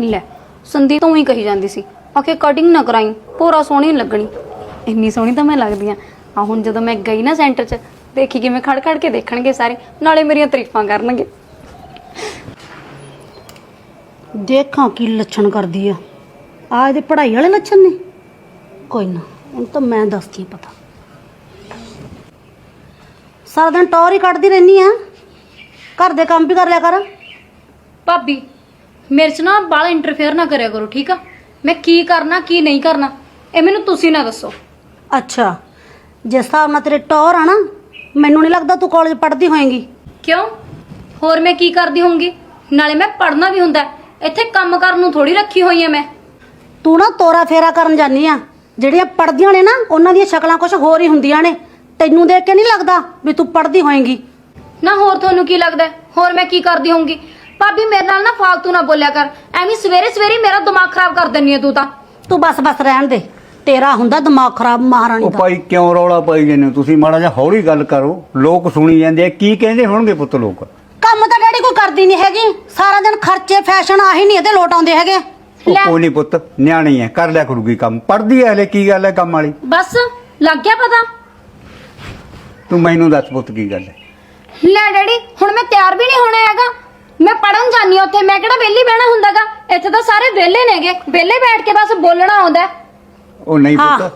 ਲੈ ਸੰਦੀਪ ਤੋਂ ਹੀ ਕਹੀ ਜਾਂਦੀ ਸੀ ਆਖੇ ਕਟਿੰਗ ਨਾ ਕਰਾਈ ਪੂਰਾ ਸੋਹਣੀ ਨੀ ਲੱਗਣੀ। ਇੰਨੀ ਸੋਹਣੀ ਤਾਂ ਮੈਂ ਲੱਗਦੀ ਆ। ਆ ਹੁਣ ਜਦੋਂ ਮੈਂ ਗਈ ਨਾ ਸੈਂਟਰ 'ਚ ਦੇਖੀ ਕਿਵੇਂ ਖੜ ਖੜ ਕੇ ਦੇਖਣਗੇ ਸਾਰੇ ਨਾਲੇ ਮੇਰੀਆਂ ਤਾਰੀਫਾਂ ਕਰਨਗੇ। ਦੇਖਾਂ ਕੀ ਲੱਛਣ ਕਰਦੀ ਆ। ਆ ਇਹਦੇ ਪੜ੍ਹਾਈ ਵਾਲੇ ਲੱਛਣ ਨੇ? ਕੋਈ ਨਾ ਹੁਣ ਤਾਂ ਮੈਂ ਦੱਸਦੀ ਹਾਂ ਪਤਾ। ਸਾਰਾ ਦਿਨ ਟੌਰ ਹੀ ਕੱਢਦੀ ਰਹਿਨੀ ਆ। ਘਰ ਦੇ ਕੰਮ ਵੀ ਕਰ ਲਿਆ ਕਰ। ਭਾਬੀ ਮੇਰੇ 'ਚ ਨਾ ਬਾਲਾ ਇੰਟਰਫੇਅਰ ਨਾ ਕਰਿਆ ਕਰੋ ਠੀਕ ਆ? ਮੈਂ ਕੀ ਕਰਨਾ ਕੀ ਨਹੀਂ ਕਰਨਾ ਇਹ ਮੈਨੂੰ ਤੁਸੀਂ ਨਾ ਦੱਸੋ। ਅੱਛਾ ਜਿਸ ਹਿਸਾਬ ਨਾਲ ਤੇਰੇ ਟੌਰ ਆ ਨਾ ਮੈਨੂੰ ਨਹੀਂ ਲੱਗਦਾ ਤੂੰ ਕਾਲਜ ਪੜ੍ਹਦੀ ਹੋਏਂਗੀ। ਕਿਉਂ? ਹੋਰ ਮੈਂ ਕੀ ਕਰਦੀ ਹੋਊਂਗੀ? ਨਾਲੇ ਮੈਂ ਪੜ੍ਹਨਾ ਵੀ ਹੁੰਦਾ ਹੈ। ਇੱਥੇ ਕੰਮ ਕਰਨ ਨੂੰ ਥੋੜੀ ਰੱਖੀ ਹੋਈ ਐ ਮੈਂ। ਤੂੰ ਨਾ ਤੋਰਾ ਫੇਰਾ ਕਰਨ ਜਾਨੀ ਆ ਜਿਹੜੀਆਂ ਪੜ੍ਹਦੀਆਂ ਨੇ ਨਾ ਉਹਨਾਂ ਦੀਆਂ ਸ਼ਕਲਾਂ ਕੁਝ ਹੋਰ ਹੀ ਹੁੰਦੀਆਂ ਨੇ। ਤੈਨੂੰ ਦੇਖ ਕੇ ਨਹੀਂ ਲੱਗਦਾ ਵੀ ਤੂੰ ਪੜ੍ਹਦੀ ਹੋਏਂਗੀ। ਨਾ ਹੋਰ ਤੁਹਾਨੂੰ ਕੀ ਲੱਗਦਾ ਹੈ? ਹੋਰ ਮੈਂ ਕੀ ਕਰਦੀ ਹੋਊਂਗੀ? ਭਾਬੀ ਮੇਰੇ ਨਾਲ ਨਾ ਫਾਲਤੂ ਨਾ ਬੋਲਿਆ ਕਰ। ਐਵੇਂ ਸਵੇਰੇ ਸਵੇਰੇ ਮੇਰਾ ਦਿਮਾਗ ਖਰਾਬ ਕਰ ਦਿੰਨੀ ਹੈ ਤੂੰ ਤਾਂ। ਤੂੰ ਬਸ ਬਸ ਰਹਿਣ ਦੇ। ਤੇਰਾ ਹੁੰਦਾ ਦਿਮਾਗ ਖਰਾਬ ਮਹਾਰਾਣੀ ਉਹ ਦਾ। ਭਾਈ ਕਿਉਂ ਰੌਲਾ ਪਾਈ ਜਾਂਦੇ ਹੋ ਤੁਸੀਂ? ਮਾੜਾ ਜਿਹਾ ਹੌਲੀ ਗੱਲ ਕਰੋ। ਲੋਕ ਸੁਣੀ ਜਾਂਦੇ ਆ। ਕੀ ਕਹਿੰਦੇ ਹੋਣਗੇ ਪੁੱਤ ਲੋਕ? ਕੰਮ ਤਾਂ ਡੈਡੀ ਕੋਈ ਕਰਦੀ ਨਹੀਂ ਹੈਗੀ। ਸਾਰਾ ਦਿਨ ਖਰਚੇ ਫੈਸ਼ਨ ਆਹੀ ਨਹੀਂ ਇਹਦੇ ਲੋਟ ਆਉਂਦੇ ਹੈਗੇ। ਉਹ ਲੈ। ਕੋਈ ਨਹੀਂ ਪੁੱਤ ਨਿਆਣੀ ਹੈ ਕਰ ਲਿਆ ਕਰੂਗੀ ਕੰਮ। ਪੜਦੀ ਹੈ ਹਲੇ ਕੀ ਗੱਲ ਹੈ ਕੰਮ ਵਾਲੀ? ਬਸ ਲੱਗ ਗਿਆ ਪਤਾ। ਤੂੰ ਮੈਨੂੰ ਦੱਸ ਪੁੱਤ ਕੀ ਗੱਲ ਹੈ ਲੈ ਡੈਡੀ ਹੁਣ ਮੈਂ ਤਿਆਰ ਵੀ ਨਹੀਂ ਹੋਣਾ ਹੈਗਾ। ਮੈਂ ਪੜਨ ਜਾਨੀ ਹਾਂ ਉੱਥੇ। ਮੈਂ ਕਿਹੜਾ ਵਿਹਲੀ ਬਹਿਣਾ ਹੁੰਦਾਗਾ? ਇੱਥੇ ਤਾਂ ਸਾਰੇ ਵਿਹਲੇ ਨੇਗੇ। ਵਿਹਲੇ ਬੈਠ ਕੇ ਬਸ ਬੋਲਣਾ ਆਉਂਦਾ ਹੈ। ਉਹ ਨਹੀਂ ਹਾਂ। ਪੁੱਤ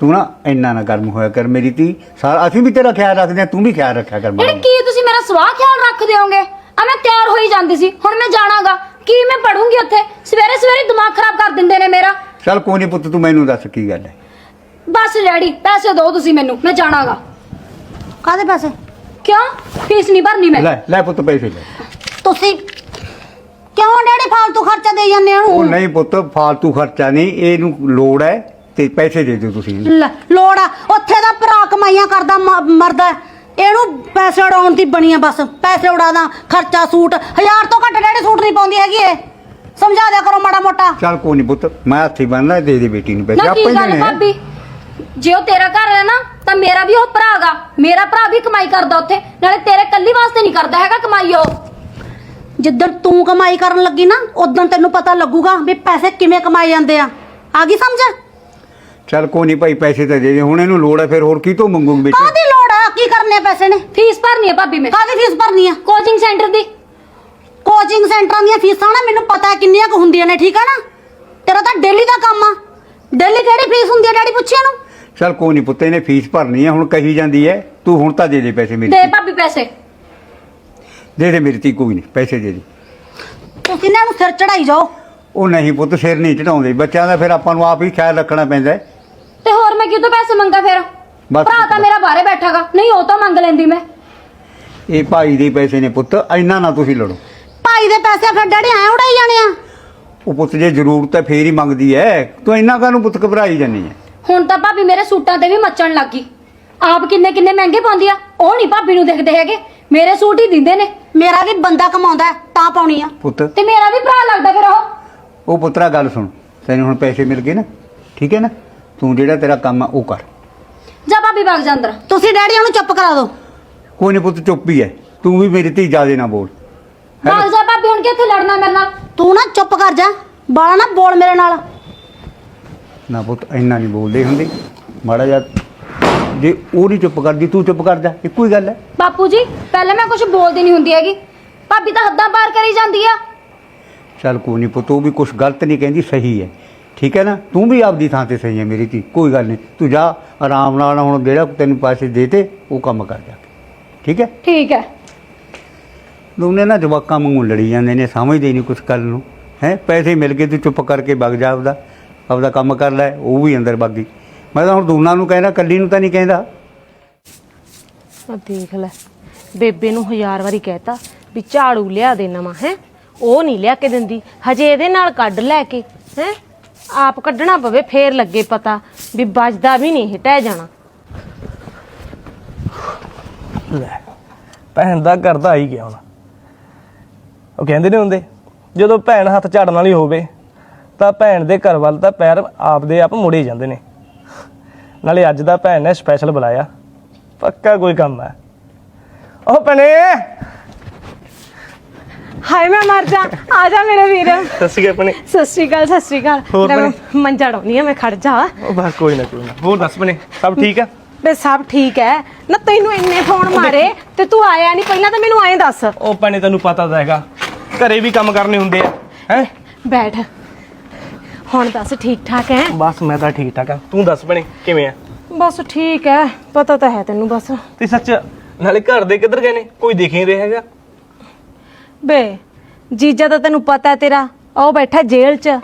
ਤੂੰ ਨਾ ਇੰਨਾ ਨਾ ਗਰਮ ਹੋਇਆ ਕਰ ਮੇਰੀ ਧੀ। ਸਾਰਾ ਅਸੀਂ ਵੀ ਤੇਰਾ ਖਿਆਲ ਰੱਖਦੇ ਆ ਤੂੰ ਵੀ ਖਿਆਲ ਰੱਖਿਆ ਕਰ ਮੇਰਾ ਕੀ ਤੁਸੀਂ ਮੇਰਾ ਸਵਾਹ ਖਿਆਲ ਰੱਖਦੇ ਹੋਗੇ? ਆ ਮੈਂ ਤਿਆਰ ਹੋਈ ਜਾਂਦੀ ਸੀ ਹੁਣ ਮੈਂ ਜਾਣਾਗਾ। ਕੀ ਮੈਂ ਪੜੂੰਗੀ ਉੱਥੇ? ਸਵੇਰੇ ਸਵੇਰੇ ਦਿਮਾਗ ਖਰਾਬ ਕਰ ਦਿੰਦੇ ਨੇ ਮੇਰਾ। ਚੱਲ ਕੋਈ ਨਹੀਂ ਪੁੱਤ ਤੂੰ ਮੈਨੂੰ ਦੱਸ ਕੀ ਗੱਲ ਹੈ। ਬਸ ਡੈਡੀ ਪੈਸੇ ਦਿਓ ਤੁਸੀਂ ਮੈਨੂੰ ਮੈਂ ਜਾਣਾਗਾ। ਕਾਦੇ ਪੈਸੇ? ਕਿਉਂ? ਫੀਸ ਨਹੀਂ ਭਰਨੀ ਮੈਂ। ਲੈ ਲੈ ਪੁੱਤ ਪੈਸੇ ਲੈ। ਤੁਸੀਂ? ਕਿਉਂ ਡੈਡੀ ਫਾਲਤੂ ਖਰਚਾ ਦੇਈ ਜਾਂਦੇ ਉਹ ਨਹੀਂ ਪੁੱਤ ਫਾਲਤੂ ਖਰਚਾ ਨਹੀਂ ਇਹਨੂੰ ਲੋੜ ਹੈ ਤੇ ਪੈਸੇ ਦੇ ਦਿਓ ਤੁਸੀਂ। ਲੈ, ਲੋੜ ਆ। ਉੱਥੇ ਦਾ ਭਰਾ ਕਮਾਈਆਂ ਕਰਦਾ ਮ- ਮਰਦਾ ਹੈ। ਇਹਨੂੰ ਪੈਸੇ ਉਡਾਉਣ ਦੀ ਬਣੀ ਆ ਬਸ। ਪੈਸੇ ਉਡਾਦਾ ਖਰਚਾ ਸੂਟ। ਹਜ਼ਾਰ ਤੋਂ ਘੱਟ ਡੈਡੀ ਸੂਟ ਨਹੀਂ ਪਾਉਂਦੀ ਹੈਗੀ ਇਹ। ਸਮਝਾ ਦਿਆ ਕਰੋ ਮਾੜਾ ਮੋਟਾ। ਚੱਲ ਕੋਈ ਨਹੀਂ ਪੁੱਤ ਮੈਂ ਹੱਥੀ ਬੰਨਦਾ ਦੇ ਦੇ ਬੇਟੀ ਨੂੰ ਪੈਸੇ ਨਾ ਕੀ ਆਪੇ ਗੱਲ ਆ। ਭਾਬੀ? ਜੇ ਉਹ ਤੇਰਾ ਘਰ ਹੈ ਨਾ ਤਾਂ ਮੇਰਾ ਵੀ ਉਹ ਭਰਾਗਾ ਮੇਰਾ ਭਰਾ ਵੀ ਕਮਾਈ ਕਰਦਾ ਉੱਥੇ ਨਾਲੇ ਤੇਰੇ ਕੱਲੀ ਵਾਸਤੇ ਨਹੀਂ ਕਰਦਾ ਹੈਗਾ ਕਮਾਈ ਉਹ। ਜਿੱਦਣ ਤੂੰ ਕਮਾਈ ਕਰਨ ਲੱਗੀ ਨਾ ਉਦੋਂ ਤੈਨੂੰ ਪਤਾ ਲੱਗੂਗਾ ਵੀ ਪੈਸੇ ਕਿਵੇਂ ਕਮਾਏ ਜਾਂਦੇ ਆ। ਆ ਗਈ ਸਮਝ? ਚੱਲ ਕੋਈ ਨਹੀਂ ਭਾਈ ਪੈਸੇ ਤਾਂ ਦੇ ਦੇ ਹੁਣ ਇਹਨੂੰ ਲੋੜ ਹੈ ਫਿਰ ਹੋਰ ਕੀ ਤੋਂ ਮੰਗੂਗੀ ਬੇਟੀ ਕਾਹਦੀ ਲੋੜ ਆ? ਕੀ ਕਰਨੇ ਆ ਪੈਸੇ ਨੇ? ਫੀਸ ਭਰਨੀ ਹੈ ਭਾਬੀ ਮੈਂ ਕਾਹਦੀ ਫੀਸ ਭਰਨੀ ਆ? ਕੋਚਿੰਗ ਸੈਂਟਰ ਦੀ। ਕੋਚਿੰਗ ਸੈਂਟਰਾਂ ਦੀਆਂ ਫੀਸਾਂ ਨਾ ਮੈਨੂੰ ਪਤਾ ਹੈ ਕਿੰਨੀਆਂ ਕੁ ਹੁੰਦੀਆਂ ਨੇ ਠੀਕ ਆ ਨਾ? ਤੇਰਾ ਤਾਂ ਡੇਲੀ ਦਾ ਕੰਮ ਆ। ਡੇਲੀ ਕਿਹੜੀ ਫੀਸ ਹੁੰਦੀ ਆ ਡੈਡੀ ਪੁੱਛਿਆ ਨੂੰ? ਚੱਲ ਕੋਈ ਨਹੀਂ ਪੁੱਤ ਇਹਨੇ ਫੀਸ ਭਰਨੀ ਹੈ ਹੁਣ ਕਹੀ ਜਾਂਦੀ ਹੈ ਤੂੰ ਹੁਣ ਤਾਂ ਦੇ ਦੇ ਪੈਸੇ ਮੇਰੀ ਦੇ। ਭਾਬੀ ਪੈਸੇ। ਦੇ ਦੇ ਮੇਰੀ ਧੀ ਕੋਈ ਨਹੀਂ ਪੈਸੇ ਦੇ ਦੇ। ਤੁਸੀਂ ਇਹਨਾਂ ਨੂੰ ਸਿਰ ਚੜਾਈ ਜਾਓ? ਉਹ ਨਹੀਂ ਪੁੱਤ ਸਿਰ ਨਹੀਂ ਚੜਾਉਂਦੇ। ਬੱਚਿਆਂ ਦਾ ਫਿਰ ਆਪਾਂ ਨੂੰ ਆਪ ਹੀ ਖਿਆਲ ਰੱਖਣਾ ਪੈਂਦਾ ਹੈ। ਤੇ ਹੋਰ ਮੈਂ ਕਿਦੋਂ ਪੈਸੇ ਮੰਗਾ ਫਿਰ? ਬਸ ਭਰਾ ਤਾਂ ਮੇਰਾ ਬਾਹਰੇ ਬੈਠਾਗਾ। ਨਹੀਂ ਉਹ ਤਾਂ ਮੰਗ ਲੈਂਦੀ ਮੈਂ। ਇਹ ਭਾਈ ਦੇ ਪੈਸੇ ਨੇ ਪੁੱਤ ਇੰਨਾ ਨਾ ਤੁਸੀਂ ਲੜੋ। ਭਾਈ ਦੇ ਪੈਸੇ ਫਿਰ ਡੈਡੀ ਐ ਉਡਾਈ ਜਾਣੇ ਆ। ਉਹ ਪੁੱਤ ਜੇ ਜ਼ਰੂਰਤ ਹੈ ਫੇਰ ਹੀ ਮੰਗਦੀ ਹੈ। ਤੂੰ ਇੰਨਾ ਕਾਹਨੂੰ ਪੁੱਤ ਘਬਰਾਈ ਜਾਂਦੀ ਹੈ? ਹੁਣ ਤਾਂ ਭਾਬੀ ਮੇਰੇ ਸੂਟਾਂ ਤੇ ਵੀ ਮੱਚਣ ਲੱਗ ਆਪ ਕਿੰਨੇ ਕਿੰਨੇ ਮਹਿੰਗੇ ਪਾਉਂਦੀ ਆ? ਉਹ ਨਹੀਂ ਭਾਬੀ ਨੂੰ ਦੇਖਦੇ ਹੈਗੇ। ਮੇਰੇ ਸੂਟ ਹੀ ਦਿੰਦੇ ਨੇ। ਮੇਰਾ ਵੀ ਬੰਦਾ ਕਮਾਉਂਦਾ ਹੈ, ਤਾਂ ਪਾਉਣੀ ਆ। ਪੁੱਤ। ਤੇ ਮੇਰਾ ਵੀ ਭਰਾ ਲੱਗਦਾ ਫਿਰ ਉਹ। ਉਹ ਪੁੱਤਰਾ ਗੱਲ ਸੁਣ ਤੈਨੂੰ ਹੁਣ ਪੈਸੇ ਮਿਲ ਗਏ ਨਾ ਠੀਕ ਹੈ ਨਾ? ਤੂੰ ਜਿਹੜਾ ਤੇਰਾ ਕੰਮ ਆ ਉਹ ਕਰ। ਜਾ ਭਾਬੀ ਵਗ ਜਾ ਅੰਦਰ। ਤੁਸੀਂ ਡੈਡੀ ਉਹਨੂੰ ਚੁੱਪ ਕਰਾ ਦਿਓ। ਕੋਈ ਨਹੀਂ ਪੁੱਤ ਚੁੱਪ ਹੀ ਹੈ। ਤੂੰ ਵੀ ਮੇਰੀ ਧੀ ਜਿਆਦੇ ਨਾ ਬੋਲ? ਵਗ ਜਾ ਭਾਬੀ ਹੁਣ ਕਿੱਥੇ ਲੜਨਾ ਮੇਰੇ ਨਾਲ? ਤੂੰ ਨਾ ਚੁੱਪ ਕਰ ਜਾ। ਬਾਲਾ ਨਾ ਬੋਲ ਮੇਰੇ ਨਾਲ। ਨਾ ਪੁੱਤ ਇੰਨਾ ਨਹੀਂ ਬੋਲਦੇ ਹੁੰਦੇ। ਮਾੜਾ ਜਿਹਾ ਜੇ ਉਹ ਨਹੀਂ ਚੁੱਪ ਕਰਦੀ ਤੂੰ ਚੁੱਪ ਕਰ ਜਾ ਇੱਕੋ ਹੀ ਗੱਲ ਹੈ। ਬਾਪੂ ਜੀ ਪਹਿਲਾਂ ਮੈਂ ਕੁਝ ਬੋਲਦੀ ਨਹੀਂ ਹੁੰਦੀ ਹੈਗੀ। ਭਾਬੀ ਤਾਂ ਹੱਦਾਂ ਪਾਰ ਕਰੀ ਜਾਂਦੀ ਆ। ਚੱਲ ਕੋਈ ਨਹੀਂ ਪੁੱਤ ਉਹ ਵੀ ਕੁਝ ਗਲਤ ਨਹੀਂ ਕਹਿੰਦੀ ਸਹੀ ਹੈ। ਠੀਕ ਹੈ ਨਾ? ਤੂੰ ਵੀ ਆਪਦੀ ਥਾਂ ਤੇ ਸਹੀ ਹੈ ਮੇਰੀ ਧੀ ਕੋਈ ਗੱਲ ਨਹੀਂ ਤੂੰ ਜਾ ਆਰਾਮ ਨਾਲ ਹੁਣ ਜਿਹੜਾ ਤੈਨੂੰ ਪੈਸੇ ਦੇਤੇ ਉਹ ਕੰਮ ਕਰ ਜਾ ਠੀਕ ਹੈ? ਠੀਕ ਹੈ। ਦੋਨੇ ਨਾ ਜਵਾਕਾਂ ਵਾਂਗੂ ਲੜੀ ਜਾਂਦੇ ਨੇ ਸਮਝਦੇ ਨਹੀਂ ਕੁਛ ਗੱਲ ਨੂੰ। ਹੈ? ਪੈਸੇ ਮਿਲ ਗਏ ਤੂੰ ਚੁੱਪ ਕਰਕੇ ਵਗ ਜਾ ਆਪਦਾ। ਆਪਦਾ ਕੰਮ ਕਰ ਲੈ ਉਹ ਵੀ ਅੰਦਰ ਵਗ ਗਈ। ਮੈਂ ਤਾਂ ਹੁਣ ਦੋਨਾਂ ਨੂੰ ਕਹਿੰਦਾ ਕੱਲੀ ਨੂੰ ਤਾਂ ਨਹੀਂ ਕਹਿੰਦਾ। ਆ ਦੇਖ ਲੈ ਬੇਬੇ ਨੂੰ ਹਜ਼ਾਰ ਵਾਰੀ ਕਹਿਤਾ ਵੀ ਝਾੜੂ ਲਿਆ ਦੇ ਨਵਾਂ ਹੈ? ਉਹ ਨਹੀਂ ਲਿਆ ਕੇ ਦਿੰਦੀ ਹਜੇ ਇਹਦੇ ਨਾਲ ਕੱਢ ਲੈ ਕੇ ਹੈ? ਆਪ ਕੱਢਣਾ ਪਵੇ ਫੇਰ ਲੱਗੇ ਪਤਾ ਵੀ ਵੱਜਦਾ ਵੀ ਨਹੀਂ ਇਹ ਟਹਿ ਜਾਣਾ। ਲੈ ਭੈਣ ਦਾ ਕਰਦਾ ਹੀ ਗਿਆ ਹੁਣ। ਉਹ ਕਹਿੰਦੇ ਨੇ ਹੁੰਦੇ ਜਦੋਂ ਭੈਣ ਹੱਥ ਝਾੜਨ ਵਾਲੀ ਹੋਵੇ ਤਾਂ ਭੈਣ ਦੇ ਘਰ ਵੱਲ ਤਾਂ ਪੈਰ ਆਪਦੇ ਆਪ ਮੁੜੇ ਜਾਂਦੇ ਨੇ। ਨਾਲੇ ਅੱਜ ਦਾ ਭੈਣ ਨੇ ਸਪੈਸ਼ਲ ਬੁਲਾਇਆ। ਪੱਕਾ ਕੋਈ ਕੰਮ ਹੈ। ਉਹ ਭੈਣੇ! ਹਾਏ ਮੈਂ ਮਰ ਜਾ। ਆ ਜਾ ਮੇਰੇ ਵੀਰ। ਅਕਾਲ ਭੈਣੇ। ਸਤਿ ਸ਼੍ਰੀ ਅਕਾਲ ਸਤਿ ਸ਼੍ਰੀ ਅਕਾਲ। ਹੋਰ ਲੈ ਮੈਂ? ਮੰਜਾ ਡਾਉਣੀ ਆ ਮੈਂ ਖੜ ਜਾ। ਉਹ ਬਸ ਕੋਈ ਨਾ ਕੋਈ ਨਾ। ਹੋਰ ਦੱਸ ਭੈਣੇ ਸਭ ਠੀਕ ਆ? ਬੇ ਸਭ ਠੀਕ ਹੈ। ਨਾ ਤੈਨੂੰ ਇੰਨੇ ਫੋਨ ਮਾਰੇ ਤੇ ਤੂੰ ਆਇਆ ਨਹੀਂ ਪਹਿਲਾਂ ਤਾਂ ਮੈਨੂੰ ਐਂ ਦੱਸ। ਉਹ ਭੈਣੇ ਤੈਨੂੰ ਪਤਾ ਤਾਂ ਹੈਗਾ। ਘਰੇ ਵੀ ਕੰਮ ਕਰਨੇ ਹੁੰਦੇ ਆ। ਹੈ? ਬੈਠ। ਹੁਣ ਦੱਸ ਠੀਕ ਠਾਕ ਹੈ ਬਸ ਮੈਂ ਤਾਂ ਠੀਕ ਠਾਕ ਆ। ਤੂੰ ਦੱਸ ਭੈਣੇ ਕਿਵੇਂ ਆ? ਬਸ ਠੀਕ ਹੈ ਪਤਾ ਤਾਂ ਹੈ ਤੈਨੂੰ ਬਸ। ਤੇ ਸੱਚ ਨਾਲੇ ਘਰ ਦੇ ਕਿੱਧਰ ਗਏ ਨੇ? ਕੋਈ ਦਿਖ ਨਹੀਂ ਰਿਹਾ ਹੈਗਾ। ਬੇ ਜੀਜਾ ਤਾਂ ਤੈਨੂੰ ਪਤਾ ਹੈ ਤੇਰਾ ਉਹ ਬੈਠਾ ਜੇਲ੍ਹ 'ਚ।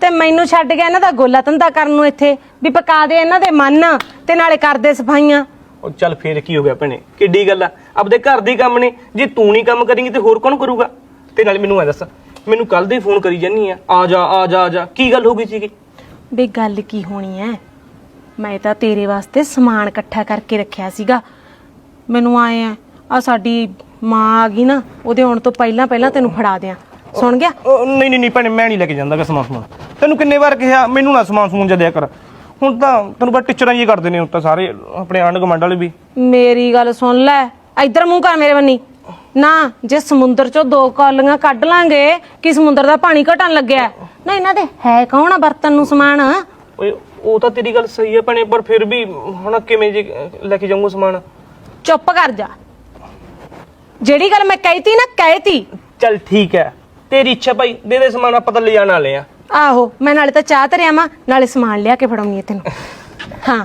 ਤੇ ਮੈਨੂੰ ਛੱਡ ਗਿਆ ਇਹਨਾਂ ਦਾ ਗੋਲਾ ਧੰਦਾ ਕਰਨ ਨੂੰ ਇੱਥੇ ਵੀ ਪਕਾ ਦੇ ਇਹਨਾਂ ਦੇ ਮਨ ਤੇ ਨਾਲੇ ਕਰਦੇ ਸਫਾਈਆਂ। ਉਹ ਚੱਲ ਫੇਰ ਕੀ ਹੋ ਗਿਆ ਭੈਣੇ? ਕਿੱਡੀ ਗੱਲ ਆ। ਆਪਦੇ ਘਰ ਦੇ ਕੰਮ ਨੇ ਜੇ ਤੂੰ ਨਹੀਂ ਕੰਮ ਕਰੇਂਗੀ ਤੇ ਹੋਰ ਕੌਣ ਕਰੂਗਾ? ਤੇ ਨਾਲੇ ਮੈਨੂੰ ਐ ਦੱਸ ਮੈਨੂੰ ਕੱਲ ਦੇ ਫੋਨ ਕਰੀ ਜਾਨੀ ਆ। ਆ ਜਾ ਆ ਜਾ ਆ ਜਾ। ਕੀ ਗੱਲ ਹੋ ਗਈ ਸੀਗੀ? ਵੀ ਗੱਲ ਕੀ ਹੋਣੀ ਐ? ਮੈਂ ਤਾਂ ਤੇਰੇ ਵਾਸਤੇ ਸਮਾਨ ਇਕੱਠਾ ਕਰਕੇ ਰੱਖਿਆ ਸੀਗਾ। ਮੈਨੂੰ ਆਏ ਆ ਆ ਸਾਡੀ ਮਾਂ ਆ ਗਈ ਨਾ ਉਹਦੇ ਆਉਣ ਤੋਂ ਪਹਿਲਾਂ ਪਹਿਲਾਂ ਤੈਨੂੰ ਫੜਾ ਦਿਆਂ। ਸੁਣ ਗਿਆ? ਉਹ ਨਹੀਂ ਨਹੀਂ ਨਹੀਂ ਭੈਣੇ ਮੈਂ ਨਹੀਂ ਲੈ ਕੇ ਜਾਂਦਾ ਗਾ ਸਮਾਨ ਸਮਾਨ। ਤੈਨੂੰ ਕਿੰਨੇ ਵਾਰ ਕਿਹਾ ਮੈਨੂੰ ਨਾ ਸਮਾਨ ਸਮੂਨ ਜਿਹਾ ਦਿਆ ਕਰ। ਹੁਣ ਤਾਂ ਤੈਨੂੰ ਪਤਾ ਟੀਚਰਾਂ ਹੀ ਕਰਦੇ ਨੇ ਹੁਣ ਤਾਂ ਸਾਰੇ ਆਪਣੇ ਆਂਢ ਗੁਆਂਢ ਵਾਲੇ ਵੀ। ਮੇਰੀ ਗੱਲ ਸੁਣ ਲੈ ਇੱਧਰ ਮੂੰਹ ਕਰ ਮੇਰੇ ਬੰਨੀ। ਨਾ ਜੇ ਸਮੁੰਦਰ ਚੋਂ ਦੋ ਕੌਲੀਆਂ ਕੱਢ ਲਾਂਗੇ ਕਿ ਸਮੁੰਦਰ ਦਾ ਪਾਣੀ ਘਟਣ ਲੱਗਿਆ? ਨਾ ਇਹਨਾਂ ਦੇ ਹੈ ਕੌਣ ਆ ਬਰਤਨ ਨੂੰ ਸਮਾਨ? ਓਏ ਉਹ ਤਾਂ ਤੇਰੀ ਗੱਲ ਸਹੀ ਹੈ ਭੈਣੇ ਪਰ ਫਿਰ ਵੀ ਹੁਣ ਕਿਵੇਂ ਜੇ ਲੈ ਕੇ ਜਾਊਂਗਾ ਸਮਾਨ? ਚੁੱਪ ਕਰ ਜਾ। ਜਿਹੜੀ ਗੱਲ ਮੈਂ ਕਹੀਤੀ ਨਾ ਕਹੀਤੀ। ਚੱਲ ਠੀਕ ਹੈ ਤੇਰੀ ਇੱਛਾ ਭਾਈ ਦੇ ਦੇ ਸਮਾਨ ਆਪਾਂ ਤਾਂ ਲੈ ਜਾਣ ਵਾਲੇ ਆ। ਆਹੋ ਮੈਂ ਨਾਲੇ ਤਾਂ ਚਾਹ ਧਰਿਆ ਵਾਂ ਨਾਲੇ ਸਮਾਨ ਲਿਆ ਕੇ ਫੜਾਉਣੀ ਤੈਨੂੰ। ਹਾਂ।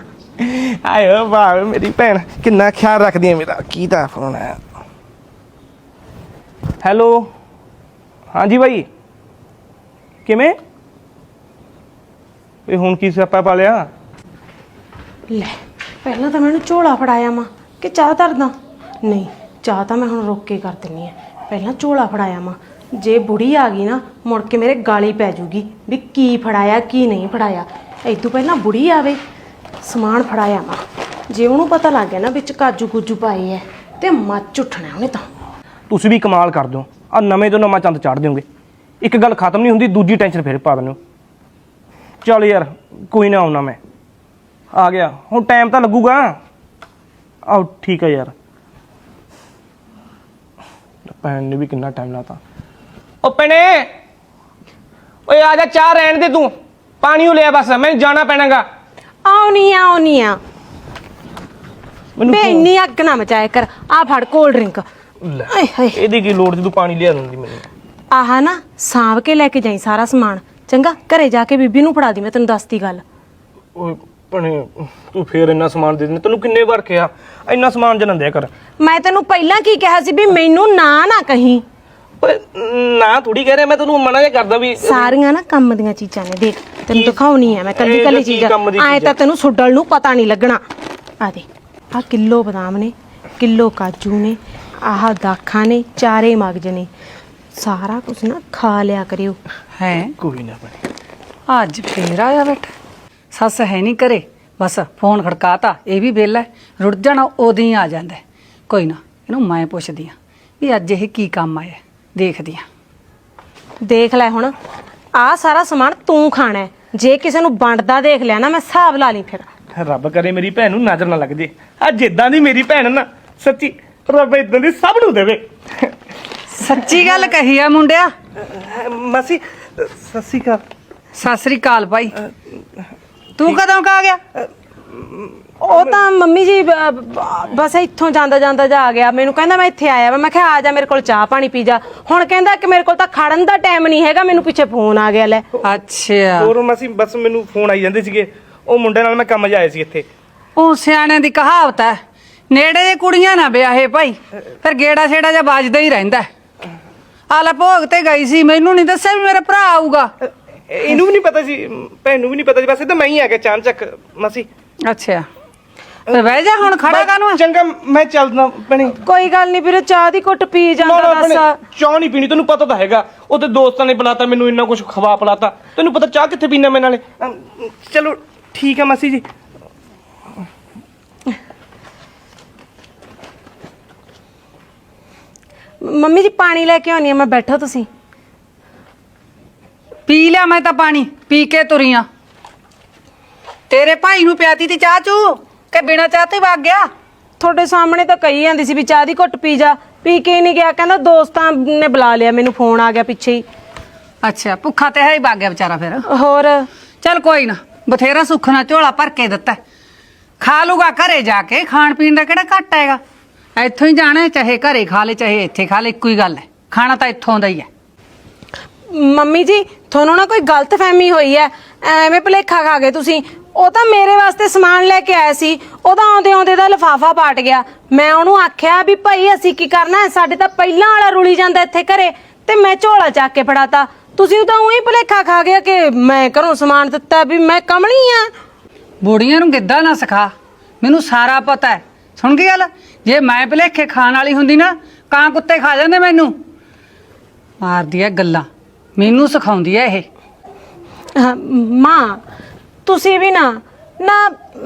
ਆਇਓ ਵਾਹ ਮੇਰੀ ਭੈਣ ਕਿੰਨਾ ਖਿਆਲ ਰੱਖਦੀ ਹੈ ਮੇਰਾ ਕੀ ਤਾਂ ਫੋਨ ਹੈ ਹੈਲੋ। ਹਾਂਜੀ ਭਾਈ ਕਿਵੇਂ? ਇਹ ਹੁਣ ਕੀ ਸਿਆਪਾ ਪਾ ਲਿਆ? ਲੈ, ਪਹਿਲਾਂ ਤਾਂ ਮੈਨੂੰ ਝੋਲਾ ਫੜਾਇਆ ਮਾਂ, ਕਿ ਚਾਹ ਧਰਦਾ ਨਹੀਂ, ਚਾਹ ਤਾਂ ਮੈਂ ਹੁਣ ਰੋਕ ਕੇ ਕਰ ਦਿੰਨੀ ਆ। ਪਹਿਲਾਂ ਝੋਲਾ ਫੜਾਇਆ ਮਾਂ। ਜੇ ਬੁੜੀ ਆ ਗਈ ਨਾ, ਮੁੜ ਕੇ ਮੇਰੇ ਗਾਲੀ ਪੈ ਜੂਗੀ ਵੀ ਕੀ ਫੜਾਇਆ, ਕੀ ਨਹੀਂ ਫੜਾਇਆ। ਇਦੋਂ ਪਹਿਲਾਂ ਬੁੜੀ ਆਵੇ, ਸਮਾਨ ਫੜਾਇਆ ਮਾਂ। ਜੇ ਉਹਨੂੰ ਪਤਾ ਲੱਗ ਗਿਆ ਨਾ ਵਿੱਚ ਕਾਜੂ ਕੁਜੂ ਪਾਏ ਐ, ਤੇ ਮੱਚ ਉੱਠਣਾ ਉਹਨੇ ਤਾਂ। ਤੁਸੀਂ ਵੀ ਕਮਾਲ ਕਰ ਦਿਓ। ਆ ਨਵੇਂ ਤੋਂ ਨਵਾਂ ਚੰਦ ਚੜ ਦਿਓਗੇ। ਇੱਕ ਗੱਲ ਖਤਮ ਨਹੀਂ ਹੁੰਦੀ ਦੂਜੀ ਟੈਨਸ਼ਨ ਫਿਰ ਪਾ ਦਿੰਦੇ ਹੋ। ਚੱਲ ਯਾਰ ਕੋਈ ਨਾ ਆਉਣਾ ਮੈਂ। ਆ ਗਿਆ। ਹੁਣ ਟਾਈਮ ਤਾਂ ਲੱਗੂਗਾ। ਆਓ ਠੀਕ ਹੈ ਯਾਰ। ਭੈਣ ਨੇ ਵੀ ਕਿੰਨਾ ਟਾਈਮ ਲਾਤਾ। ਓ ਭੈਣੇ! ਓਏ ਆ ਜਾ ਚਾਹ ਰਹਿਣ ਦੇ ਤੂੰ। ਪਾਣੀ ਉਹ ਲਿਆ ਬਸ ਮੈਨੂੰ ਜਾਣਾ ਪੈਣਾਗਾ। ਆਉਣੀ ਆ ਆਉਣੀ ਆ। ਮੈਨੂੰ ਇੰਨੀ ਅੱਗ ਨਾ ਮਚਾਇਆ ਕਰ। ਆ ਫੜ ਕੋਲਡ ਡਰਿੰਕ ਲੈ, ਆਏ ਹਾਏ। ਇਹਦੀ ਕੀ ਲੋੜ ਜੇ ਤੂੰ ਪਾਣੀ ਲਿਆ ਦਿੰਦੀ ਮੈਨੂੰ? ਆਹ ਨਾ ਸਾਂਭ ਕੇ ਲੈ ਕੇ ਜਾਈ ਸਾਰਾ ਸਮਾਨ। ਚੰਗਾ ਘਰੇ ਜਾ ਕੇ ਬੀਬੀ ਨੂੰ ਫੜਾ ਦੀ ਮੈਂ ਤੈਨੂੰ ਦੱਸਤੀ ਗੱਲ। ਓਏ ਭੈਣੇ ਤੂੰ ਫੇਰ ਇੰਨਾ ਸਮਾਨ ਦੇ ਦਿੰਦੀ ਤੈਨੂੰ ਕਿੰਨੇ ਵਾਰ ਕਿਹਾ? ਇੰਨਾ ਸਮਾਨ ਜਨਾਂ ਦਿਆ ਕਰ। ਮੈਂ ਤੈਨੂੰ ਪਹਿਲਾਂ ਕੀ ਕਿਹਾ ਸੀ ਵੀ ਮੈਨੂੰ ਨਾ ਨਾ ਕਹੀਂ? ਓਏ ਨਾ ਥੋੜੀ ਕਹਿ ਰਿਹਾ ਮੈਂ ਤੈਨੂੰ ਮਨਾ ਜਿਹਾ ਕਰਦਾ ਵੀ ਸਾਰੀਆਂ ਨਾ ਕੰਮ ਦੀਆਂ ਚੀਜ਼ਾਂ ਨੇ ਦੇਖ ਤੈਨੂੰ ਦਿਖਾਉਣੀ ਹੈ ਮੈਂ ਕੱਲੀ ਕੱਲੀ ਚੀਜ਼। ਚੀਜ਼ ਤਾਂ ਤੈਨੂੰ ਸੁੱਡਲ ਨੂੰ ਪਤਾ ਨਹੀਂ ਲੱਗਣਾ। ਆ ਦੇ ਆ ਕਿਲੋ ਬਦਾਮ ਨੇ ਕਿਲੋ ਕਾਜੂ ਨੇ ਆਹ ਦਾਖਾਂ ਨੇ ਚਾਰੇ ਮਗਜ ਨੇ। ਸਾਰਾ ਕੁਝ ਨਾ ਖਾ ਲਿਆ ਕਰਿਓ। ਹੈ? ਕੋਈ ਨਾ ਭੈਣੇ। ਅੱਜ ਫੇਰ ਆਇਆ ਬੈਠਾ। ਸੱਸ ਹੈ ਨਹੀਂ ਘਰੇ। ਬਸ ਫੋਨ ਖੜਕਾਤਾ ਇਹ ਵੀ ਵਿਹਲਾ ਹੈ। ਰੁੜ ਜਾਣਾ ਉਦੋਂ ਹੀ ਆ ਜਾਂਦਾ ਹੈ। ਕੋਈ ਨਾ ਇਹਨੂੰ ਮੈਂ ਪੁੱਛਦੀ ਆ ਵੀ ਅੱਜ ਇਹ ਕੀ ਕੰਮ ਆਇਆ ਦੇਖਦੀ ਆ ਦੇਖ ਲੈ ਹੁਣ ਆ ਸਾਰਾ ਸਮਾਨ ਤੂੰ ਖਾਣਾ ਹੈ। ਜੇ ਕਿਸੇ ਨੂੰ ਵੰਡਦਾ ਦੇਖ ਲਿਆ ਨਾ ਮੈਂ ਹਿਸਾਬ ਲਾ ਲਈ ਫਿਰ। ਰੱਬ ਕਰੇ ਮੇਰੀ ਭੈਣ ਨੂੰ ਨਜ਼ਰ ਨਾ ਲੱਗ ਜੇ। ਆ ਜਿੱਦਾਂ ਦੀ ਮੇਰੀ ਭੈਣ ਨਾ ਸੱਚੀ ਰੱਬ ਇਦਾਂ ਦੀ ਸਭ ਨੂੰ ਦੇਵੇ। ਸੱਚੀ ਗੱਲ ਕਹੀ ਆ ਮੁੰਡਿਆ। ਮਾਸੀ ਸੱਸੀ ਕਾ ਸਤਿ ਸ੍ਰੀ ਅਕਾਲ ਭਾਈ ਤੂੰ ਕਦੋਂ ਕਾ ਆ ਗਿਆ? ਉਹ ਤਾਂ ਮੰਮੀ ਜੀ ਬ- ਬ- ਬਸ ਇੱਥੋਂ ਜਾਂਦਾ ਜਾਂਦਾ ਜਾ ਆ ਗਿਆ। ਮੈਨੂੰ ਕਹਿੰਦਾ ਮੈਂ ਇੱਥੇ ਆਇਆ ਵਾ। ਮੈਂ ਕਿਹਾ ਆ ਜਾ ਮੇਰੇ ਕੋਲ ਚਾਹ ਪਾਣੀ ਪੀ ਜਾ। ਹੁਣ ਕਹਿੰਦਾ ਕਿ ਮੇਰੇ ਕੋਲ ਤਾਂ ਖੜਨ ਦਾ ਟਾਈਮ ਨਹੀਂ ਹੈਗਾ। ਮੈਨੂੰ ਪਿੱਛੇ ਫੋਨ ਆ ਗਿਆ ਲੈ। ਅੱਛਾ। ਹੋਰ ਮਾਸੀ ਬਸ ਮੈਨੂੰ ਫੋਨ ਆਈ ਜਾਂਦੇ ਸੀਗੇ। ਉਹ ਮੁੰਡੇ ਨਾਲ ਮੈਂ ਕੰਮ ਜਾਇਆ ਸੀ ਇੱਥੇ। ਉਹ ਸਿਆਣਿਆਂ ਦੀ ਕਹਾਵਤ ਹੈ। ਨੇੜੇ ਦੇ ਕੁੜੀਆਂ ਨਾ ਵਿਆਹੇ ਭਾਈ। ਫਿਰ ਗੇੜਾ ਛੇੜਾ ਜਿਹਾ ਵੱਜਦਾ ਹੀ ਰਹਿੰਦਾ। ਆ ਲੈ ਭੋਗ ਤੇ ਗਈ ਸੀ ਮੈਨੂੰ ਨਹੀਂ ਦੱਸਿਆ ਵੀ ਮੇਰਾ ਭਰਾ ਆਊਗਾ। ਇਹ- ਇਹਨੂੰ ਵੀ ਨਹੀਂ ਪਤਾ ਸੀ ਭੈਣ ਨੂੰ ਵੀ ਨਹੀਂ ਪਤਾ ਸੀ ਬਸ ਇਹ ਤਾਂ ਮੈਂ ਹੀ ਆ ਗਿਆ ਚਾਨ ਚੱਕ ਮਾਸੀ। ਅੱਛਾ। ਤੇ ਬਹਿ ਜਾ ਹੁਣ ਖੜਾ ਕਾਨੂੰ ਚੰਗਾ ਮੈਂ ਚੱਲਦਾ ਭੈਣੇ। ਕੋਈ ਗੱਲ ਨਹੀਂ ਵੀਰੇ ਚਾਹ ਦੀ ਘੁੱਟ ਪੀ ਜਾਂਦਾ ਦੱਸ ਚਾਹ ਨਹੀਂ ਪੀਣੀ ਤੈਨੂੰ ਪਤਾ ਤਾਂ ਹੈਗਾ। ਉਹ ਤੇ ਦੋਸਤਾਂ ਨੇ ਬੁਲਾਤਾ ਮੈਨੂੰ ਇੰਨਾ ਕੁਝ ਖਵਾ ਪਲਾਤਾ। ਤੈਨੂੰ ਪਤਾ ਚਾਹ ਕਿੱਥੇ ਪੀਣਾ ਮੈਂ ਨਾਲੇ? ਅਮ, ਚਲੋ ਠੀਕ ਹੈ ਮਾਸੀ ਜੀ। ਮੰਮੀ ਜੀ ਪਾਣੀ ਲੈ ਕੇ ਆਉਣੀ ਆ ਮੈਂ ਬੈਠੋ ਤੁਸੀਂ। ਪੀ ਲਿਆ ਮੈਂ ਤਾਂ ਪਾਣੀ ਪੀ ਕੇ ਤੁਰੀਆਂ ਤੇਰੇ ਭਾਈ ਨੂੰ ਪਿਆਤੀ ਤੀ ਚਾਹ ਚੂ ਕਿ ਬਿਨਾ ਚਾਹ ਤੇ ਵਗ ਗਿਆ? ਤੁਹਾਡੇ ਸਾਹਮਣੇ ਤਾਂ ਕਹੀ ਜਾਂਦੀ ਸੀ ਵੀ ਚਾਹ ਦੀ ਘੁੱਟ ਪੀ ਜਾ। ਪੀ ਕੇ ਹੀ ਨਹੀਂ ਗਿਆ ਕਹਿੰਦਾ ਦੋਸਤਾਂ ਨੇ ਬੁਲਾ ਲਿਆ ਮੈਨੂੰ ਫੋਨ ਆ ਗਿਆ ਪਿੱਛੇ ਹੀ। ਅੱਛਾ ਭੁੱਖਾ ਤੇ ਹੈ ਹੀ ਬਾਗਿਆ ਵਿਚਾਰਾ ਫਿਰ। ਹੋਰ? ਚੱਲ ਕੋਈ ਨਾ ਬਥੇਰਾ ਸੁੱਖ ਨਾਲ ਝੋਲਾ ਭਰ ਕੇ ਦਿੱਤਾ। ਹੈ। ਖਾ ਲੂਗਾ ਘਰੇ ਜਾ ਕੇ ਖਾਣ ਪੀਣ ਦਾ ਕਿਹੜਾ ਘੱਟ ਹੈਗਾ? ਇੱਥੋਂ ਹੀ ਜਾਣਾ ਹੈ, ਚਾਹੇ ਘਰੇ ਖਾ ਲੇ ਚਾਹੇ ਇੱਥੇ ਖਾ ਲੇ ਇੱਕੋ ਹੀ ਗੱਲ ਹੈ। ਖਾਣਾ ਤਾਂ ਇੱਥੋਂ ਦਾ ਹੀ ਹੈ। ਮੰਮੀ ਜੀ ਤੁਹਾਨੂੰ ਨਾ ਕੋਈ ਗਲਤ ਫਹਿਮੀ ਹੋਈ ਹੈ। ਐਵੇਂ ਭੁਲੇਖਾ ਖਾ ਗਏ ਤੁਸੀਂ। ਉਹ ਤਾਂ ਮੇਰੇ ਵਾਸਤੇ ਸਮਾਨ ਲੈ ਕੇ ਆਇਆ ਸੀ। ਉਹਦਾ ਆਉਂਦੇ ਆਉਂਦੇ ਦਾ ਲਫਾਫਾ ਪਾਟ ਗਿਆ। ਮੈਂ ਉਹਨੂੰ ਆਖਿਆ ਵੀ ਭਾਈ ਅਸੀਂ ਕੀ ਕਰਨਾ ਹੈ? ਸਾਡੇ ਤਾਂ ਪਹਿਲਾਂ ਵਾਲਾ ਰੁਲੀ ਜਾਂਦਾ ਇੱਥੇ ਘਰੇ ਤੇ ਮੈਂ ਝੋਲਾ ਚੱਕ ਕੇ ਫੜਾਤਾ। ਤੁਸੀਂ ਤਾਂ ਉਹੀ ਭੁਲੇਖਾ ਖਾ ਗਏ ਕਿ ਮੈਂ ਘਰੋਂ ਸਮਾਨ ਦਿੱਤਾ ਵੀ ਮੈਂ ਕਮਲੀ ਆ ਬੁੜੀਆਂ ਨੂੰ ਗਿੱਧਾ ਨਾ ਸਿਖਾ। ਮੈਨੂੰ ਸਾਰਾ ਪਤਾ ਹੈ। ਸੁਣ ਗਈ ਗੱਲ? ਜੇ ਮੈਂ ਭਲੇਖੇ ਖਾਣ ਵਾਲੀ ਹੁੰਦੀ ਨਾ ਕਾਂ ਕੁੱਤੇ ਖਾ ਜਾਂਦੇ ਮੈਨੂੰ। ਮਾਰਦੀ ਐ ਗੱਲਾਂ। ਮੈਨੂੰ ਸਿਖਾਉਂਦੀ ਐ ਇਹ। ਹਾਂ, ਮਾਂ ਤੁਸੀਂ ਵੀ ਨਾ ਨਾ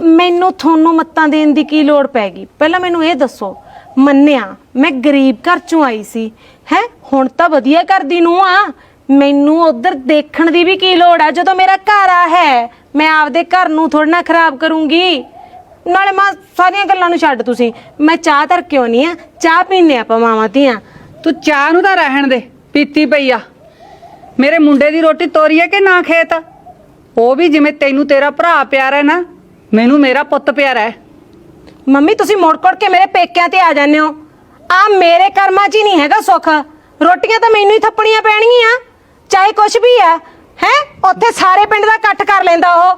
ਮੈਨੂੰ ਤੁਹਾਨੂੰ ਮੱਤਾਂ ਦੇਣ ਦੀ ਕੀ ਲੋੜ ਪੈ ਗਈ? ਪਹਿਲਾਂ ਮੈਨੂੰ ਇਹ ਦੱਸੋ ਮੰਨਿਆ ਮੈਂ ਗਰੀਬ ਘਰ ਚੋਂ ਆਈ ਸੀ। ਹੈ ਹੁਣ ਤਾਂ ਵਧੀਆ ਘਰ ਦੀ ਨੂੰ ਆ। ਮੈਨੂੰ ਉਧਰ ਦੇਖਣ ਦੀ ਵੀ ਕੀ ਲੋੜ ਆ? ਜਦੋਂ ਮੇਰਾ ਘਰ ਆ ਹੈ ਮੈਂ ਆਪਦੇ ਘਰ ਨੂੰ ਥੋੜਾ ਨਾ ਖਰਾਬ ਕਰੂੰਗੀ। ਨਾਲੇ ਮਾਂ ਸਾਰੀਆਂ ਗੱਲਾਂ ਨੂੰ ਛੱਡ ਤੁਸੀਂ। ਮੈਂ ਚਾਹ ਧਰ ਕਿਉਂ ਨਹੀਂ ਆ ਚਾਹ ਪੀਨੇ ਆਪਾਂ ਮਾਵਾਂ ਧੀਆਂ। ਤੂੰ ਚਾਹ ਨੂੰ ਤਾਂ ਰਹਿਣ ਦੇ ਪੀਤੀ ਪਈ ਆ। ਮੇਰੇ ਮੁੰਡੇ ਦੀ ਰੋਟੀ ਤੋਰੀ ਐ ਕਿ ਨਾ ਖੇਤ? ਉਹ ਵੀ ਜਿਵੇਂ ਤੈਨੂੰ ਤੇਰਾ ਭਰਾ ਪਿਆਰਾ ਹੈ ਨਾ ਮੈਨੂੰ ਮੇਰਾ ਪੁੱਤ ਪਿਆਰਾ ਹੈ। ਮੰਮੀ ਤੁਸੀਂ ਮੋੜ ਕੋੜ ਕੇ ਮੇਰੇ ਪੇਕਿਆਂ ਤੇ ਆ ਜਾਂਦੇ ਹੋ। ਆ ਮੇਰੇ ਕਰਮਾਂ 'ਚ ਹੀ ਨਹੀਂ ਹੈਗਾ ਸੁੱਖ। ਰੋਟੀਆਂ ਤਾਂ ਮੈਨੂੰ ਹੀ ਥੱਪਣੀਆਂ ਪੈਣਗੀਆਂ। ਚਾਹੇ ਕੁਛ ਵੀ ਆ ਹੈ? ਉੱਥੇ ਸਾਰੇ ਪਿੰਡ ਦਾ ਇਕੱਠ ਕਰ ਲੈਂਦਾ ਉਹ।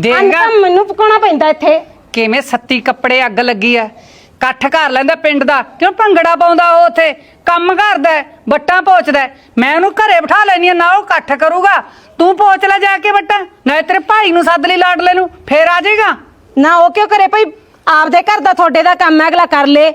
ਦੇਗਾ ਤਾਂ ਮੈਨੂੰ ਪਕਾਉਣਾ ਪੈਂਦਾ ਇੱਥੇ। ਕਿਵੇਂ ਸੱਤੀ ਕੱਪੜੇ ਅੱਗ ਲੱਗੀ ਐ। ਇਕੱਠ ਕਰ ਲੈਂਦਾ ਪਿੰਡ ਦਾ। ਕਿਉਂ ਭੰਗੜਾ ਪਾਉਂਦਾ ਉਹ ਉੱਥੇ? ਕੰਮ ਕਰਦਾ ਹੈ, ਵੱਟਾਂ ਪੋਚਦਾ ਹੈ। ਮੈਂ ਉਹਨੂੰ ਘਰੇ ਬਿਠਾ ਲੈਣੀ ਆ ਨਾ ਉਹ ਇਕੱਠ ਕਰੂਗਾ। ਤੂੰ ਪੋਚ ਲੈ ਜਾ ਕੇ ਵੱਟਾਂ ਨਾ ਤੇਰੇ ਭਾਈ ਨੂੰ ਸੱਦ ਲਈ ਲਾਡਲੇ ਨੂੰ ਫੇਰ ਆ ਜਾਏਗਾ। ਨਾ ਉਹ ਕਿਉਂ ਕਰੇ ਭਈ? ਆਪਦੇ ਘਰ ਦਾ ਤੁਹਾਡੇ ਦਾ ਕੰਮ ਹੈ ਅਗਲਾ ਕਰ ਲੇ।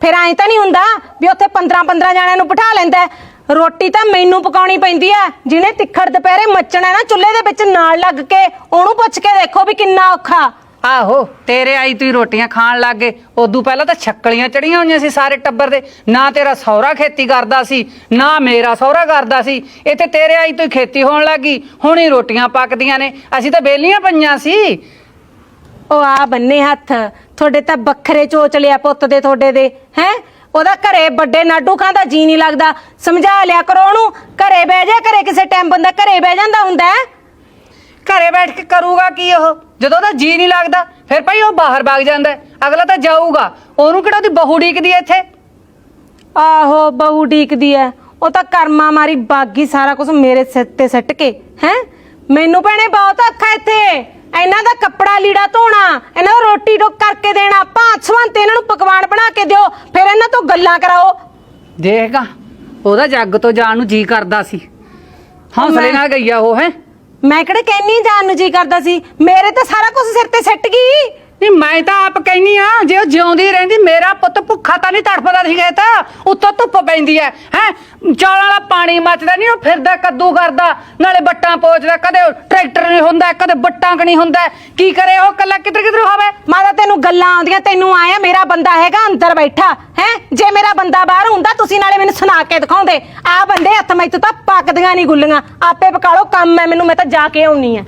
ਫਿਰ ਐਂ ਤਾਂ ਨਹੀਂ ਹੁੰਦਾ ਵੀ ਉੱਥੇ 15 15 ਜਣਿਆਂ ਨੂੰ ਬਿਠਾ ਲੈਂਦਾ ਹੈ। ਰੋਟੀ ਤਾਂ ਮੈਨੂੰ ਪਕਾਉਣੀ ਪੈਂਦੀ ਹੈ ਜਿਹਨੇ ਤਿੱਖੜ ਦੁਪਹਿਰੇ ਮੱਚਣਾ ਨਾ ਚੁੱਲ੍ਹੇ ਦੇ ਵਿੱਚ ਨਾਲ ਲੱਗ ਕੇ ਉਹਨੂੰ ਪੁੱਛ ਕੇ ਦੇਖੋ ਵੀ ਕਿੰਨਾ ਔਖਾ। ਆਹੋ ਤੇਰੇ ਆਈ ਤੂੰ ਰੋਟੀਆਂ ਖਾਣ ਲੱਗ ਗਏ। ਉਦੋਂ ਪਹਿਲਾਂ ਤਾਂ ਛੱਕਲੀਆਂ ਚੜੀਆਂ ਹੋਈਆਂ ਸੀ ਸਾਰੇ ਟੱਬਰ ਦੇ। ਨਾ ਤੇਰਾ ਸਹੁਰਾ ਖੇਤੀ ਕਰਦਾ ਸੀ ਨਾ ਮੇਰਾ ਸਹੁਰਾ ਕਰਦਾ ਸੀ। ਇੱਥੇ ਤੇਰੇ ਆਈ ਤੂੰ ਖੇਤੀ ਹੋਣ ਲੱਗੀ ਹੁਣ ਹੀ ਰੋਟੀਆਂ ਪੱਕਦੀਆਂ ਨੇ। ਅਸੀਂ ਤਾਂ ਬੇਲੀਆਂ ਪਈਆਂ ਸੀ। ਉਹ ਆ ਬੰਨੇ ਹੱਥ। ਤੁਹਾਡੇ ਤਾਂ ਵੱਖਰੇ ਚੋਚ ਲਿਆ ਪੁੱਤ ਦੇ ਤੁਹਾਡੇ ਦੇ। ਹੈ? ਉਹਦਾ ਘਰੇ ਵੱਡੇ ਨਾਡੂ ਖਾਂ ਦਾ ਜੀ ਨਹੀਂ ਲੱਗਦਾ। ਸਮਝਾ ਲਿਆ ਕਰੋ ਉਹਨੂੰ। ਘਰੇ ਬਹਿ ਜਾ ਘਰੇ ਕਿਸੇ ਟਾਈਮ ਬੰਦਾ ਘਰੇ ਬਹਿ ਜਾਂਦਾ ਹੁੰਦਾ ਹੈ। ਘਰੇ ਬੈਠ ਕੇ ਕਰੂਗਾ ਕੀ ਉਹ? ਜਦੋਂ ਉਹਦਾ ਜੀ ਨਹੀਂ ਲੱਗਦਾ ਫਿਰ ਭਾਈ ਉਹ ਬਾਹਰ ਭੱਗ ਜਾਂਦਾ ਹੈ। ਅਗਲਾ ਤਾਂ ਜਾਊਗਾ। ਉਹਨੂੰ ਕਿਹੜਾ ਉਹਦੀ ਬਹੂ ਡੀਕਦੀ ਐ ਇੱਥੇ? ਆਹੋ ਬਹੂ ਡੀਕਦੀ ਐ ਉਹ ਤਾਂ ਕਰਮਾ ਮਾਰੀ ਬਾਗੀ ਸਾਰਾ ਕੁਝ ਮੇਰੇ ਸਿਰ ਤੇ ਸੱਟ ਕੇ ਹੈ? ਮੈਨੂੰ ਭੈਣੇ ਬਹੁਤ ਔਖਾ ਇੱਥੇ। ਇਹਨਾਂ ਦਾ ਕੱਪੜਾ ਲੀੜਾ ਧੋਣਾ ਇਹਨਾਂ ਨੂੰ ਰੋਟੀ ਟੋਕ ਕਰਕੇ ਦੇਣਾ ਭਾਂਤ ਸਵੰਤ ਇਹਨਾਂ ਨੂੰ ਪਕਵਾਨ ਬਣਾ ਕੇ ਦਿਓ ਫਿਰ ਇਹਨਾਂ ਤੋਂ ਗੱਲਾਂ ਕਰਾਓ। ਦੇਖਗਾ ਉਹਦਾ ਜੱਗ ਤੋਂ ਜਾਣ ਨੂੰ ਜੀ ਕਰਦਾ ਸੀ। ਹੌਸਲੇ ਨਾਲ ਗਈ ਆ ਉਹ ਹੈ? ਮੈਂ ਕਿਹੜੇ ਕਹਿਨੀ ਜਾਣ ਨੂੰ ਜੀ ਕਰਦਾ ਸੀ? ਮੇਰੇ ਤਾਂ ਸਾਰਾ ਕੁਝ ਸਿਰ ਤੇ ਸੱਟ ਗਈ। ਨਹੀਂ, ਮੈਂ ਤਾਂ ਆਪ ਕਹਿਨੀ ਆ ਜੇ ਉਹ ਜਿਉਂਦੀ ਰਹਿੰਦੀ, ਮੇਰਾ ਪੁੱਤ ਭੁੱਖਾ ਤਾਂ ਨਹੀਂ ਤੜਫਦਾ ਸੀ ਤਾਂ ਉੱਤੋਂ ਧੁੱਪ ਪੈਂਦੀ ਐ ਹੈ? ਚੌਲਾਂ ਵਾਲਾ ਪਾਣੀ ਮੱਚਦਾ ਨਹੀਂ, ਉਹ ਫਿਰਦਾ ਕੱਦੂ ਕਰਦਾ, ਨਾਲੇ ਬੱਟਾਂ ਪੋਚਦਾ, ਕਦੇ ਉਹ ਟਰੈਕਟਰ ਨਹੀਂ ਹੁੰਦਾ, ਕਦੇ ਬੱਟਾਂ ਕਣੀ ਹੁੰਦਾ। ਕੀ ਕਰੇ ਉਹ ਕੱਲਾ, ਕਿੱਧਰ ਕਿੱਧਰ ਹੋਵੇ? ਮਾਤਾ, ਤੈਨੂੰ ਗੱਲਾਂ ਆਉਂਦੀਆਂ, ਤੈਨੂੰ ਆਇਆ ਮੇਰਾ ਬੰਦਾ ਹੈਗਾ, ਅੰਦਰ ਬੈਠਾ, ਹੈ? ਜੇ ਮੇਰਾ ਬੰਦਾ ਬਾਹਰ ਹੁੰਦਾ, ਤੁਸੀਂ ਨਾਲੇ ਮੈਨੂੰ ਸੁਣਾ ਕੇ ਦਿਖਾਉਂਦੇ। ਆ ਬੰਦੇ ਹੱਥ ਮੈਥੋਂ ਤਾਂ ਪੱਕਦੀਆਂ ਨਹੀਂ ਗੁੱਲੀਆਂ, ਆਪੇ ਪਕਾ ਲਓ, ਕੰਮ ਹੈ ਮੈਨੂੰ, ਮੈਂ ਤਾਂ ਜਾ ਕੇ ਆਉਣੀ ਆ।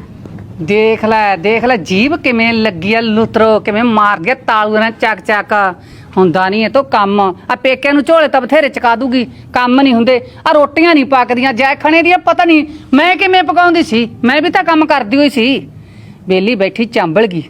ਦੇਖ ਲੈ ਦੇਖ ਲੈ, ਜੀਭ ਕਿਵੇਂ ਲੱਗੀ ਆ ਲੁਤਰੋ, ਕਿਵੇਂ ਮਾਰ ਗਿਆ ਤਾਲੂ ਨਾਲ ਚੱਕ ਚੱਕ। ਹੁੰਦਾ ਨਹੀਂ ਇਹ ਤੋਂ ਕੰਮ। ਆ ਪੇਕਿਆਂ ਨੂੰ ਝੋਲੇ ਤਾਂ ਬਥੇਰੇ ਚਕਾ ਦੂਗੀ, ਕੰਮ ਨਹੀਂ ਹੁੰਦੇ। ਆ ਰੋਟੀਆਂ ਨਹੀਂ ਪੱਕਦੀਆਂ ਜੈ ਖਣੇ ਦੀਆਂ ਪਤਾ ਨਹੀਂ ਮੈਂ ਕਿਵੇਂ ਪਕਾਉਂਦੀ ਸੀ, ਮੈਂ ਵੀ ਤਾਂ ਕੰਮ ਕਰਦੀ ਹੋਈ ਸੀ। ਬੇਲੀ ਬੈਠੀ ਚਾਂਬਲ ਗਈ।